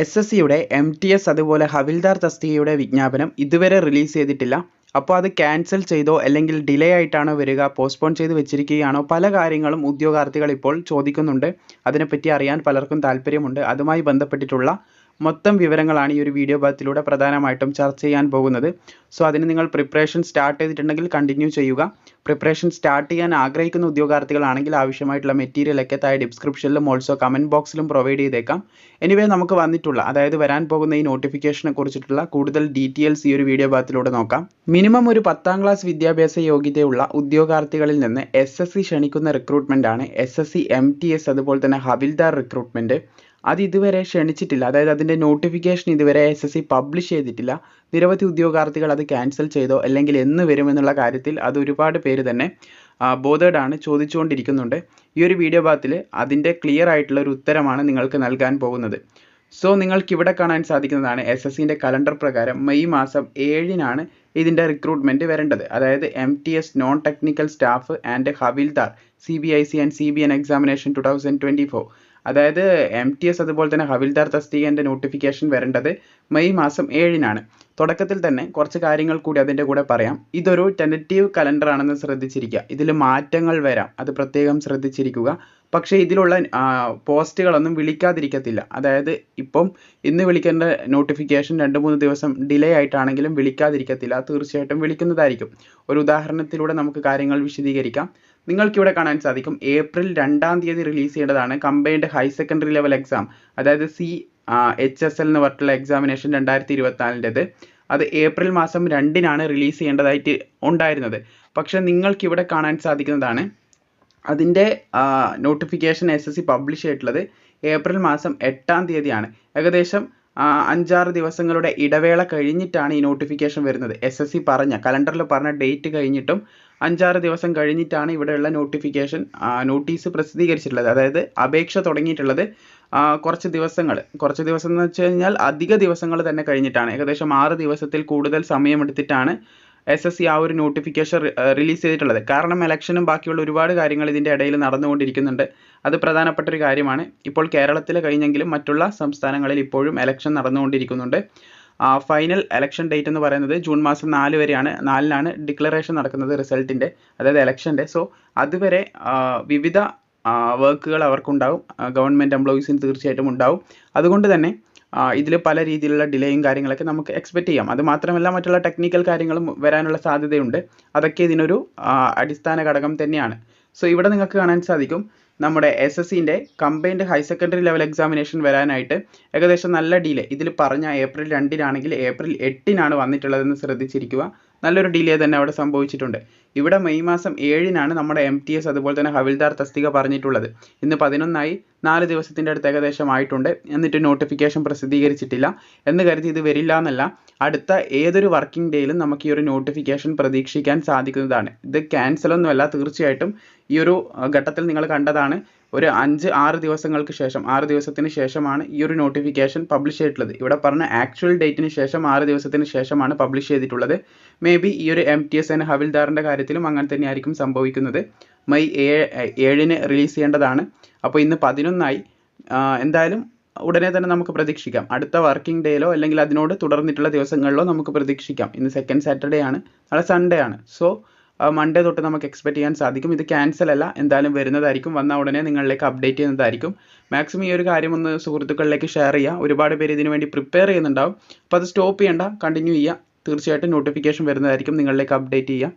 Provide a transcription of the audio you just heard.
S S സിയുടെ M T S അതുപോലെ ഹവിൽദാർ തസ്തികയുടെ വിജ്ഞാപനം ഇതുവരെ റിലീസ് ചെയ്തിട്ടില്ല. അപ്പോൾ അത് ക്യാൻസൽ ചെയ്തോ അല്ലെങ്കിൽ ഡിലേ ആയിട്ടാണോ വരിക പോസ്റ്റ്പോൺ ചെയ്ത് വെച്ചിരിക്കുകയാണോ പല കാര്യങ്ങളും ഉദ്യോഗാർത്ഥികൾ ഇപ്പോൾ ചോദിക്കുന്നുണ്ട്. അതിനെപ്പറ്റി അറിയാൻ പലർക്കും താല്പര്യമുണ്ട് അതുമായി ബന്ധപ്പെട്ടിട്ടുള്ള മൊത്തം വിവരങ്ങളാണ് ഈ ഒരു വീഡിയോ ഭാഗത്തിലൂടെ പ്രധാനമായിട്ടും ചർച്ച ചെയ്യാൻ പോകുന്നത്. സോ അതിന് നിങ്ങൾ പ്രിപ്പറേഷൻ സ്റ്റാർട്ട് ചെയ്തിട്ടുണ്ടെങ്കിൽ കണ്ടിന്യൂ ചെയ്യുക. പ്രിപ്പറേഷൻ സ്റ്റാർട്ട് ചെയ്യാൻ ആഗ്രഹിക്കുന്ന ഉദ്യോഗാർത്ഥികളാണെങ്കിൽ ആവശ്യമായിട്ടുള്ള മെറ്റീരിയലൊക്കെ താഴെ ഡിസ്ക്രിപ്ഷനിലും ഓൾസോ കമന്റ് ബോക്സിലും പ്രൊവൈഡ് ചെയ്തേക്കാം. എനിവേ നമുക്ക് വന്നിട്ടുള്ള അതായത് വരാൻ പോകുന്ന ഈ നോട്ടിഫിക്കേഷനെ കുറിച്ചിട്ടുള്ള കൂടുതൽ ഡീറ്റെയിൽസ് ഈ ഒരു വീഡിയോ ഭാഗത്തിലൂടെ നോക്കാം. മിനിമം ഒരു പത്താം ക്ലാസ് വിദ്യാഭ്യാസ യോഗ്യതയുള്ള ഉദ്യോഗാർത്ഥികളിൽ നിന്ന് എസ് എസ് സി ക്ഷണിക്കുന്ന റിക്രൂട്ട്മെന്റ് ആണ്. S S C M T S അതുപോലെ തന്നെ ഹവിൽദാർ റിക്രൂട്ട്മെന്റ് അത് ഇതുവരെ ക്ഷണിച്ചിട്ടില്ല. അതായത് അതിന്റെ നോട്ടിഫിക്കേഷൻ ഇതുവരെ എസ് എസ് സി പബ്ലിഷ് ചെയ്തിട്ടില്ല. നിരവധി ഉദ്യോഗാർത്ഥികൾ അത് ക്യാൻസൽ ചെയ്തോ അല്ലെങ്കിൽ എന്ന് വരുമെന്നുള്ള കാര്യത്തിൽ അത് ഒരുപാട് പേര് തന്നെ ബോധേഡ് ആണ് ചോദിച്ചുകൊണ്ടിരിക്കുന്നുണ്ട്. ഈ ഒരു വീഡിയോ ഭാഗത്തിൽ അതിന്റെ ക്ലിയർ ആയിട്ടുള്ള ഒരു ഉത്തരമാണ് നിങ്ങൾക്ക് നൽകാൻ പോകുന്നത്. സോ നിങ്ങൾക്ക് ഇവിടെ കാണാൻ സാധിക്കുന്നതാണ് എസ് എസ് സിന്റെ കലണ്ടർ പ്രകാരം മെയ് മാസം ഏഴിനാണ് ഇതിന്റെ റിക്രൂട്ട്മെന്റ് വരേണ്ടത്. അതായത് M T S non technical staff and havildar C B I C and C B N examination two thousand twenty four അതായത് എം ടി എസ് അതുപോലെ തന്നെ ഹവിൽദാർ തസ്തികേന്റെ നോട്ടിഫിക്കേഷൻ വരേണ്ടത് മെയ് മാസം ഏഴിനാണ്. തുടക്കത്തിൽ തന്നെ കുറച്ച് കാര്യങ്ങൾ കൂടി അതിന്റെ കൂടെ പറയാം. ഇതൊരു ടെനറ്റീവ് കലണ്ടർ ആണെന്ന് ശ്രദ്ധിച്ചിരിക്കുക. ഇതിൽ മാറ്റങ്ങൾ വരാം. അത് പ്രത്യേകം ശ്രദ്ധിച്ചിരിക്കുക. പക്ഷേ ഇതിലുള്ള പോസ്റ്റുകളൊന്നും വിളിക്കാതിരിക്കത്തില്ല. അതായത് ഇപ്പം ഇന്ന് വിളിക്കേണ്ട നോട്ടിഫിക്കേഷൻ രണ്ട് മൂന്ന് ദിവസം ഡിലേ ആയിട്ടാണെങ്കിലും വിളിക്കാതിരിക്കത്തില്ല. തീർച്ചയായിട്ടും വിളിക്കുന്നതായിരിക്കും. ഒരു ഉദാഹരണത്തിലൂടെ നമുക്ക് കാര്യങ്ങൾ വിശദീകരിക്കാം. നിങ്ങൾക്കിവിടെ കാണാൻ സാധിക്കും. ഏപ്രിൽ രണ്ടാം തീയതി റിലീസ് ചെയ്യേണ്ടതാണ് combined higher secondary level exam അതായത് സി എച്ച് എസ് എൽ എന്ന് പറഞ്ഞിട്ടുള്ള എക്സാമിനേഷൻ രണ്ടായിരത്തി ഇരുപത്തിനാലിന്റെത് അത് ഏപ്രിൽ മാസം രണ്ടിനാണ് റിലീസ് ചെയ്യേണ്ടതായിട്ട് ഉണ്ടായിരുന്നത്. പക്ഷെ നിങ്ങൾക്കിവിടെ കാണാൻ സാധിക്കുന്നതാണ് അതിന്റെ notification S S C publish ചെയ്തിട്ടുള്ളത് ഏപ്രിൽ മാസം എട്ടാം തീയതിയാണ്. ഏകദേശം അഞ്ചാറ് ദിവസങ്ങളുടെ ഇടവേള കഴിഞ്ഞിട്ടാണ് ഈ നോട്ടിഫിക്കേഷൻ വരുന്നത്. എസ് എസ് സി പറഞ്ഞ കലണ്ടറിൽ പറഞ്ഞ ഡേറ്റ് കഴിഞ്ഞിട്ടും അഞ്ചാറ് ദിവസം കഴിഞ്ഞിട്ടാണ് ഇവിടെയുള്ള നോട്ടിഫിക്കേഷൻ നോട്ടീസ് പ്രസിദ്ധീകരിച്ചിട്ടുള്ളത്. അതായത് അപേക്ഷ തുടങ്ങിയിട്ടുള്ളത് കുറച്ച് ദിവസങ്ങൾ. കുറച്ച് ദിവസം എന്ന് വെച്ച് കഴിഞ്ഞാൽ അധിക ദിവസങ്ങൾ തന്നെ കഴിഞ്ഞിട്ടാണ്. ഏകദേശം ആറ് ദിവസത്തിൽ കൂടുതൽ സമയമെടുത്തിട്ടാണ് എസ് എസ് സി ആ ഒരു നോട്ടിഫിക്കേഷൻ റിലീസ് ചെയ്തിട്ടുള്ളത്. കാരണം ഇലക്ഷനും ബാക്കിയുള്ള ഒരുപാട് കാര്യങ്ങൾ ഇതിന്റെ ഇടയിൽ നടന്നുകൊണ്ടിരിക്കുന്നുണ്ട്. അത് പ്രധാനപ്പെട്ട ഒരു കാര്യമാണ്. ഇപ്പോൾ കേരളത്തിൽ കഴിഞ്ഞെങ്കിലും മറ്റുള്ള സംസ്ഥാനങ്ങളിൽ ഇപ്പോഴും ഇലക്ഷൻ നടന്നുകൊണ്ടിരിക്കുന്നുണ്ട്. ഫൈനൽ ഇലക്ഷൻ ഡേറ്റ് എന്ന് പറയുന്നത് ജൂൺ മാസം നാല് വരെയാണ്. നാലിനാണ് ഡിക്ലറേഷൻ നടക്കുന്നത് റിസൾട്ടിന്റെ അതായത് ഇലക്ഷന്റെ സോ അതുവരെ വിവിധ വർക്കുകൾ അവർക്കുണ്ടാവും. ഗവൺമെന്റ് എംപ്ലോയീസിന് തീർച്ചയായിട്ടും ഉണ്ടാവും. അതുകൊണ്ട് തന്നെ ഇതിൽ പല രീതിയിലുള്ള ഡിലേയും കാര്യങ്ങളൊക്കെ നമുക്ക് എക്സ്പെക്റ്റ് ചെയ്യാം. അത് മാത്രമല്ല മറ്റുള്ള ടെക്നിക്കൽ കാര്യങ്ങളും വരാനുള്ള സാധ്യതയുണ്ട്. അതൊക്കെ ഇതിനൊരു അടിസ്ഥാന ഘടകം തന്നെയാണ്. സോ ഇവിടെ നിങ്ങൾക്ക് കാണാൻ സാധിക്കും നമ്മുടെ എസ് എസ് സിന്റെ combined higher secondary level examination വരാനായിട്ട് ഏകദേശം നല്ല ഡിലേ ഇതിൽ പറഞ്ഞ ഏപ്രിൽ രണ്ടിനാണെങ്കിൽ ഏപ്രിൽ എട്ടിനാണ് വന്നിട്ടുള്ളതെന്ന് ശ്രദ്ധിച്ചിരിക്കുക. നല്ലൊരു ഡിലേ തന്നെ അവിടെ സംഭവിച്ചിട്ടുണ്ട്. ഇവിടെ മെയ് മാസം ഏഴിനാണ് നമ്മുടെ എം ടി എസ് അതുപോലെ തന്നെ ഹവിൽദാർ തസ്തിക പറഞ്ഞിട്ടുള്ളത്. ഇന്ന് പതിനൊന്നായി നാല് ദിവസത്തിന്റെ അടുത്ത് ഏകദേശം ആയിട്ടുണ്ട്. എന്നിട്ട് നോട്ടിഫിക്കേഷൻ പ്രസിദ്ധീകരിച്ചിട്ടില്ല. എന്ന് കരുതി ഇത് വരില്ല എന്നല്ല അടുത്ത ഏതൊരു വർക്കിംഗ് ഡേയിലും നമുക്ക് ഈ ഒരു നോട്ടിഫിക്കേഷൻ പ്രതീക്ഷിക്കാൻ സാധിക്കുന്നതാണ്. ഇത് ക്യാൻസലൊന്നുമല്ല തീർച്ചയായിട്ടും ഈ ഒരു ഘട്ടത്തിൽ നിങ്ങൾ കണ്ടതാണ്. ഒരു അഞ്ച് ആറ് ദിവസങ്ങൾക്ക് ശേഷം ആറ് ദിവസത്തിന് ശേഷമാണ് ഈ ഒരു നോട്ടിഫിക്കേഷൻ പബ്ലിഷ് ചെയ്തിട്ടുള്ളത്. ഇവിടെ പറഞ്ഞ ആക്ച്വൽ ഡേറ്റിന് ശേഷം ആറ് ദിവസത്തിന് ശേഷമാണ് പബ്ലിഷ് ചെയ്തിട്ടുള്ളത്. മേ ബി ഈ ഒരു എം ടി എസ് എൻ ഹവിൽദാറിന്റെ കാര്യത്തിലും അങ്ങനെ തന്നെയായിരിക്കും സംഭവിക്കുന്നത്. മെയ് ഏഴ് ഏഴിന് റിലീസ് ചെയ്യേണ്ടതാണ്. അപ്പോൾ ഇന്ന് പതിനൊന്നായി. എന്തായാലും ഉടനെ തന്നെ നമുക്ക് പ്രതീക്ഷിക്കാം. അടുത്ത വർക്കിംഗ് ഡേയിലോ അല്ലെങ്കിൽ അതിനോട് തുടർന്നിട്ടുള്ള ദിവസങ്ങളിലോ നമുക്ക് പ്രതീക്ഷിക്കാം. ഇന്ന് സെക്കൻഡ് സാറ്റർഡേ ആണ്. നാളെ സൺഡേ ആണ്. സോ മൺഡേ തൊട്ട് നമുക്ക് എക്സ്പെക്ട് ചെയ്യാൻ സാധിക്കും. ഇത് ക്യാൻസൽ അല്ല. എന്തായാലും വരുന്നതായിരിക്കും. വന്ന ഉടനെ നിങ്ങളിലേക്ക് അപ്ഡേറ്റ് ചെയ്യുന്നതായിരിക്കും. മാക്സിമം ഈ ഒരു കാര്യം ഒന്ന് സുഹൃത്തുക്കളിലേക്ക് ഷെയർ ചെയ്യുക ഒരുപാട് പേര് ഇതിനു വേണ്ടി പ്രിപ്പയർ ചെയ്യുന്നുണ്ടാവും. അപ്പോൾ അത് സ്റ്റോപ്പ് ചെയ്യേണ്ട. കണ്ടിന്യൂ ചെയ്യുക. തീർച്ചയായിട്ടും നോട്ടിഫിക്കേഷൻ വരുന്നതായിരിക്കും. നിങ്ങളിലേക്ക് അപ്ഡേറ്റ് ചെയ്യുക